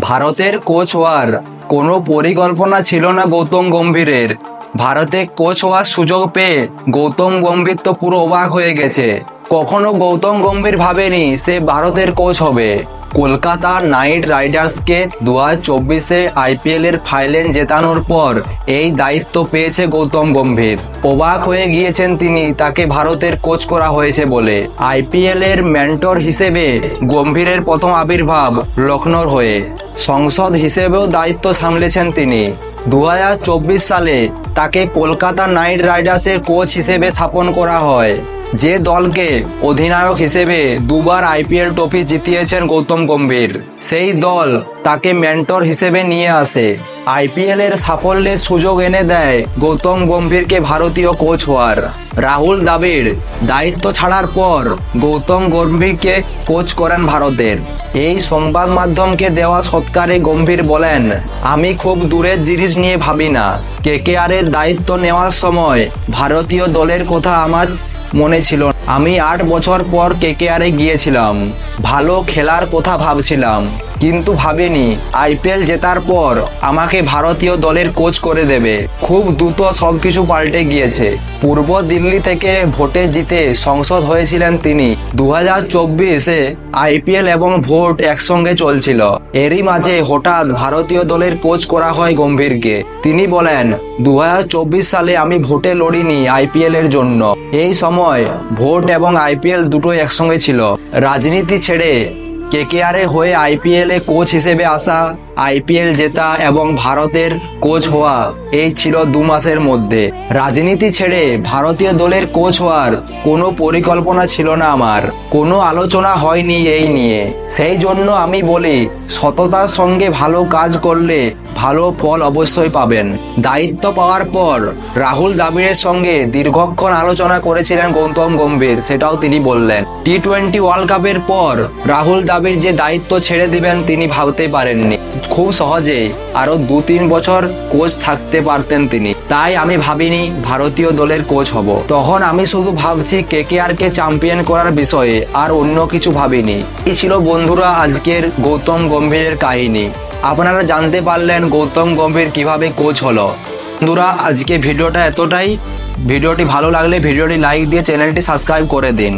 ভারতের কোচ হওয়ার কোনো পরিকল্পনা ছিল না গৌতম গম্ভীরের। ভারতে কোচ হওয়ার সুযোগ পেয়ে গৌতম গম্ভীর তো পুরো অবাক হয়ে গেছে। কখনো গৌতম গম্ভীর ভাবেনি সে ভারতের কোচ হবে। কলকাতা নাইট রাইডার্সকে দু হাজার চব্বিশে আইপিএল এর ফাইনাল জেতানোর পর এই দায়িত্ব পেয়েছে গৌতম গম্ভীর। অবাক হয়ে গিয়েছেন তিনি, তাকে ভারতের কোচ করা হয়েছে বলে। আইপিএল এর মেন্টর হিসেবে গম্ভীরের প্রথম আবির্ভাব লখনৌর হয়ে। সংসদ হিসেবেও দায়িত্ব সামলেছেন তিনি। দু সালে তাকে কলকাতা নাইট রাইডার্সের কোচ হিসেবে স্থাপন করা হয়, যে দলকে অধিনায়ক হিসেবে দুবার আইপিএল ট্রফি জিতিয়েছেন গৌতম গম্ভীর। সেই দল তাকে মেন্টর হিসেবে নিয়ে আসে। আইপিএল এর সাফল্যের সুযোগ এনে দেয় গৌতম গম্ভীরকে ভারতীয় কোচ হওয়ার। রাহুল দ্রাবিড়, দায়িত্ব ছাড়ার পর গৌতম গম্ভীরকে কোচ করেন ভারতের। এই সংবাদ মাধ্যমকে দেওয়া সৎকারে গম্ভীর বলেন, আমি খুব দূরের জিনিস নিয়ে ভাবি না। কেকেআর এর দায়িত্ব নেওয়ার সময় ভারতীয় দলের কথা আমার মনে ছিল আমি আট বছর পর কেকেআরে গিয়েছিলাম। ভালো খেলার কথা ভাবছিলাম। কিন্তু ভাবিনি আইপিএল জেতার পর আমাকে ভারতীয় দলের কোচ করে দেবে। খুব দ্রুত সবকিছু পাল্টে গিয়েছে। পূর্ব দিল্লি থেকে ভোটে জিতে সংসদ হয়েছিলেন তিনি। দু হাজার চব্বিশে আইপিএল এবং ভোট একসঙ্গে চলছিল। এরই মাঝে হঠাৎ ভারতীয় দলের কোচ করা হয় গম্ভীরকে। তিনি বলেন দু হাজার চব্বিশ সালে আমি ভোটে লড়িনি আইপিএল এর জন্য। এই সময় ভোট এবং আইপিএল দুটো একসঙ্গে ছিল। রাজনীতি ছেড়ে কেকেআরে হয়ে আইপিএল এ কোচ হিসেবে আসা, আইপিএল জেতা এবং ভারতের কোচ হওয়া, এই ছিল দু মাসের মধ্যে। রাজনীতি ছেড়ে ভারতীয় দলের কোচ হওয়ার কোনো পরিকল্পনা ছিল না আমার। কোনো আলোচনা হয়নি এই নিয়ে। সেই জন্য আমি বলি, সততার সঙ্গে ভালো কাজ করলে ভালো ফল অবশ্যই পাবেন। দায়িত্ব পাওয়ার পর রাহুল দ্রাবিড়ের সঙ্গে দীর্ঘক্ষণ আলোচনা করেছিলেন গৌতম গম্ভীর, সেটাও তিনি বললেন। টি টোয়েন্টি ওয়ার্ল্ড কাপের পর রাহুল দ্রাবিড় যে দায়িত্ব ছেড়ে দিবেন তিনি ভাবতে পারেননি। খুব সহজে আরও দু তিন বছর কোচ থাকতে পারতেন তিনি। তাই আমি ভাবিনি ভারতীয় দলের কোচ হব। তখন আমি শুধু ভাবছি কেকেআর কে চ্যাম্পিয়ন করার বিষয়ে, আর অন্য কিছু ভাবিনি। এই ছিল বন্ধুরা আজকের গৌতম গম্ভীরের কাহিনী? আপনারা জানতে পারলেন গৌতম গম্ভীর কীভাবে কোচ হলো। বন্ধুরা, আজকে ভিডিওটা এতটাই। ভিডিওটি ভালো লাগলে ভিডিওটি লাইক দিয়ে চ্যানেলটি সাবস্ক্রাইব করে দিন।